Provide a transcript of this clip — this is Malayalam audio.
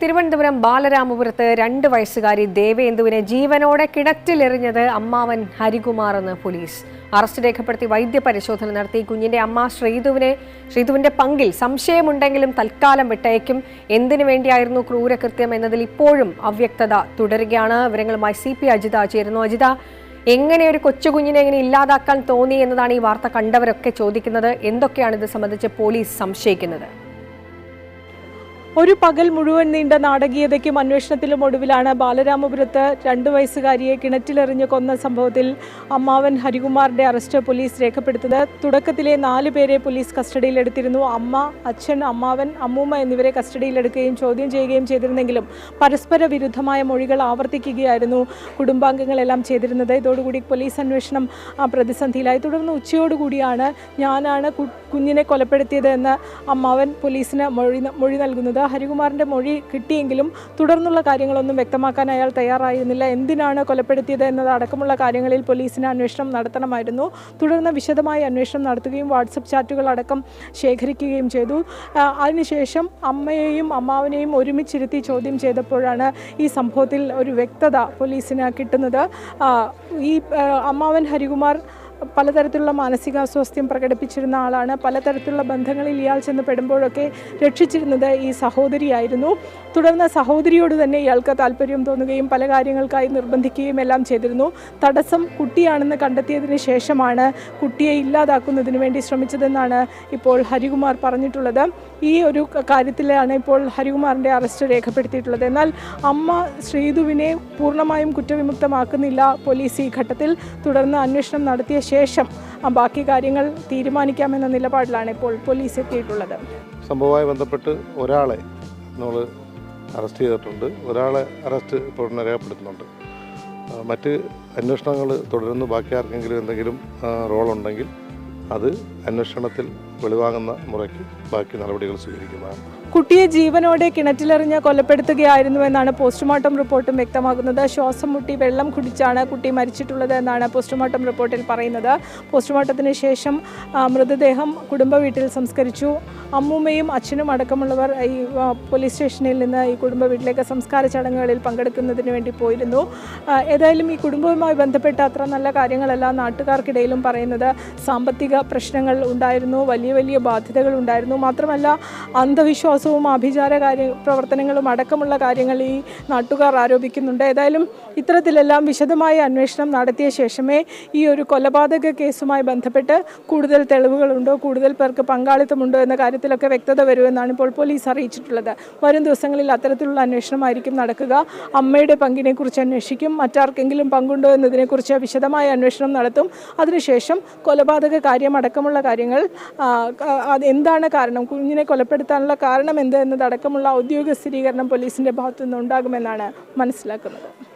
തിരുവനന്തപുരം ബാലരാമപുരത്ത് രണ്ട് വയസ്സുകാരി ദേവേന്ദുവിനെ ജീവനോടെ കിണറ്റിലെറിഞ്ഞത് അമ്മാവൻ ഹരികുമാർ എന്ന് പോലീസ്. അറസ്റ്റ് രേഖപ്പെടുത്തി വൈദ്യപരിശോധന നടത്തി. കുഞ്ഞിന്റെ അമ്മ ശ്രീതുവിനെ ശ്രീതുവിന്റെ പങ്കിൽ സംശയമുണ്ടെങ്കിലും തൽക്കാലം വിട്ടയക്കും. എന്തിനു വേണ്ടിയായിരുന്നു ക്രൂരകൃത്യം എന്നതിൽ ഇപ്പോഴും അവ്യക്തത തുടരുകയാണ്. വിവരങ്ങളുമായി സി പി അജിത ചേരുന്നു. അജിത എങ്ങനെ ഒരു കൊച്ചുകുഞ്ഞിനെ എങ്ങനെ ഇല്ലാതാക്കാൻ തോന്നി എന്നതാണ് ഈ വാർത്ത കണ്ടവരൊക്കെ ചോദിക്കുന്നത്. എന്തൊക്കെയാണ് ഇത് സംബന്ധിച്ച് പോലീസ് സംശയിക്കുന്നത്? ഒരു പകൽ മുഴുവൻ നീണ്ട നാടകീയതയ്ക്കും അന്വേഷണത്തിലും ഒടുവിലാണ് ബാലരാമപുരത്ത് രണ്ടു വയസ്സുകാരിയെ കിണറ്റിലെറിഞ്ഞ് കൊന്ന സംഭവത്തിൽ അമ്മാവൻ ഹരികുമാറിന്റെ അറസ്റ്റ് പോലീസ് രേഖപ്പെടുത്തത് തുടക്കത്തിലെ നാല് പേരെ പോലീസ് കസ്റ്റഡിയിലെടുത്തിരുന്നു. അമ്മ അച്ഛൻ അമ്മാവൻ അമ്മൂമ്മ എന്നിവരെ കസ്റ്റഡിയിലെടുക്കുകയും ചോദ്യം ചെയ്യുകയും ചെയ്തിരുന്നെങ്കിലും പരസ്പര വിരുദ്ധമായ മൊഴികൾ ആവർത്തിക്കുകയായിരുന്നു കുടുംബാംഗങ്ങളെല്ലാം ചെയ്തിരുന്നത്. ഇതോടുകൂടി പോലീസ് അന്വേഷണം പ്രതിസന്ധിയിലായി. തുടർന്ന് ഉച്ചയോടുകൂടിയാണ് ഞാനാണ് കുഞ്ഞിനെ കൊലപ്പെടുത്തിയത് എന്ന് അമ്മാവൻ പോലീസിന് മൊഴി മൊഴി നൽകുന്നത്. ഹരികുമാറിന്റെ മൊഴി കിട്ടിയെങ്കിലും തുടർന്നുള്ള കാര്യങ്ങളൊന്നും വ്യക്തമാക്കാൻ അയാൾ തയ്യാറായിരുന്നില്ല. എന്തിനാണ് കൊലപ്പെടുത്തിയത് എന്നത് അടക്കമുള്ള കാര്യങ്ങളിൽ പോലീസിന് അന്വേഷണം നടത്തണമായിരുന്നു. തുടർന്ന് വിശദമായി അന്വേഷണം നടത്തുകയും വാട്സപ്പ് ചാറ്റുകൾ അടക്കം ശേഖരിക്കുകയും ചെയ്തു. അതിനുശേഷം അമ്മയെയും അമ്മാവനെയും ഒരുമിച്ചിരുത്തി ചോദ്യം ചെയ്തപ്പോഴാണ് ഈ സംഭവത്തിൽ ഒരു വ്യക്തത പോലീസിന് കിട്ടുന്നത്. ഈ അമ്മാവൻ ഹരികുമാർ പലതരത്തിലുള്ള മാനസികാസ്വാസ്ഥ്യം പ്രകടിപ്പിച്ചിരുന്ന ആളാണ്. പലതരത്തിലുള്ള ബന്ധങ്ങളിൽ ഇയാൾ ചെന്ന് പെടുമ്പോഴൊക്കെ രക്ഷിച്ചിരുന്നത് ഈ സഹോദരിയായിരുന്നു. തുടർന്ന് സഹോദരിയോട് തന്നെ ഇയാൾക്ക് താല്പര്യം തോന്നുകയും പല കാര്യങ്ങൾക്കായി നിർബന്ധിക്കുകയും എല്ലാം ചെയ്തിരുന്നു. തടസ്സം കുട്ടിയാണെന്ന് കണ്ടെത്തിയതിന് ശേഷമാണ് കുട്ടിയെ ഇല്ലാതാക്കുന്നതിന് വേണ്ടി ശ്രമിച്ചതെന്നാണ് ഇപ്പോൾ ഹരികുമാർ പറഞ്ഞിട്ടുള്ളത്. ഈ ഒരു കാര്യത്തിലാണ് ഇപ്പോൾ ഹരികുമാറിന്റെ അറസ്റ്റ് രേഖപ്പെടുത്തിയിട്ടുള്ളത്. എന്നാൽ അമ്മ ശ്രീധുവിനെ പൂർണമായും കുറ്റവിമുക്തമാക്കുന്നില്ല പോലീസ് ഈ ഘട്ടത്തിൽ. തുടർന്ന് അന്വേഷണം നടത്തിയ ശേഷം ബാക്കി കാര്യങ്ങൾ തീരുമാനിക്കാമെന്ന നിലപാടിലാണ് ഇപ്പോൾ പോലീസ് എത്തിയിട്ടുള്ളത്. സംഭവവുമായി ബന്ധപ്പെട്ട് ഒരാളെ നമ്മൾ അറസ്റ്റ് ചെയ്തിട്ടുണ്ട്. ഒരാളെ അറസ്റ്റ് ഇപ്പോൾ രേഖപ്പെടുത്തുന്നുണ്ട് മറ്റ് അന്വേഷണങ്ങൾ തുടരുന്നു. ബാക്കി ആർക്കെങ്കിലും എന്തെങ്കിലും റോളുണ്ടെങ്കിൽ അത് അന്വേഷണത്തിൽ വെളിവാങ്ങുന്ന മുറയ്ക്ക് ബാക്കി നടപടികൾ സ്വീകരിക്കുന്നതാണ് കുട്ടിയെ ജീവനോടെ കിണറ്റിലെറിഞ്ഞ് കൊലപ്പെടുത്തുകയായിരുന്നു എന്നാണ് പോസ്റ്റ്മോർട്ടം റിപ്പോർട്ടും വ്യക്തമാക്കുന്നത് ശ്വാസം മുട്ടി വെള്ളം കുടിച്ചാണ് കുട്ടി മരിച്ചിട്ടുള്ളത് എന്നാണ് പോസ്റ്റ്മോർട്ടം റിപ്പോർട്ടിൽ പറയുന്നത്. പോസ്റ്റ്മോർട്ടത്തിന് ശേഷം മൃതദേഹം കുടുംബ വീട്ടിൽ സംസ്കരിച്ചു. അമ്മൂമ്മയും അച്ഛനും അടക്കമുള്ളവർ ഈ പോലീസ് സ്റ്റേഷനിൽ നിന്ന് ഈ കുടുംബ വീട്ടിലേക്ക് സംസ്കാര ചടങ്ങുകളിൽ പങ്കെടുക്കുന്നതിന് വേണ്ടി പോയിരുന്നു. ഏതായാലും ഈ കുടുംബവുമായി ബന്ധപ്പെട്ട അത്ര നല്ല കാര്യങ്ങളല്ല നാട്ടുകാർക്കിടയിലും പറയുന്നത്. സാമ്പത്തിക പ്രശ്നങ്ങൾ ഉണ്ടായിരുന്നു വലിയ വലിയ ബാധ്യതകൾ ഉണ്ടായിരുന്നു. മാത്രമല്ല അന്ധവിശ്വാസവും ആഭിചാര കാര്യ പ്രവർത്തനങ്ങളും അടക്കമുള്ള കാര്യങ്ങൾ ഈ നാട്ടുകാർ ആരോപിക്കുന്നുണ്ട്. ഏതായാലും ഇത്തരത്തിലെല്ലാം വിശദമായ അന്വേഷണം നടത്തിയ ശേഷമേ ഈ ഒരു കൊലപാതക കേസുമായി ബന്ധപ്പെട്ട് കൂടുതൽ തെളിവുകളുണ്ടോ കൂടുതൽ പേർക്ക് പങ്കാളിത്തമുണ്ടോ എന്ന കാര്യത്തിലൊക്കെ വ്യക്തത വരുമെന്നാണ് ഇപ്പോൾ പോലീസ് അറിയിച്ചിട്ടുള്ളത്. വരും ദിവസങ്ങളിൽ അത്തരത്തിലുള്ള അന്വേഷണമായിരിക്കും നടക്കുക. അമ്മയുടെ പങ്കിനെക്കുറിച്ച് അന്വേഷിക്കും. മറ്റാർക്കെങ്കിലും പങ്കുണ്ടോ എന്നതിനെക്കുറിച്ച് വിശദമായ അന്വേഷണം നടത്തും. അതിനുശേഷം കൊലപാതക കാര്യമടക്കമുള്ള കാര്യങ്ങൾ ആ, ക- അത് എന്താണ് കാരണം? കുഞ്ഞിനെ കൊലപ്പെടുത്താനുള്ള കാരണം എന്ത്? എന്നതടക്കമുള്ള ഔദ്യോഗിക സ്ഥിരീകരണം പോലീസിന്റെ ഭാഗത്തുനിന്ന് ഉണ്ടാകുമെന്നാണ് മനസ്സിലാക്കുന്നത്.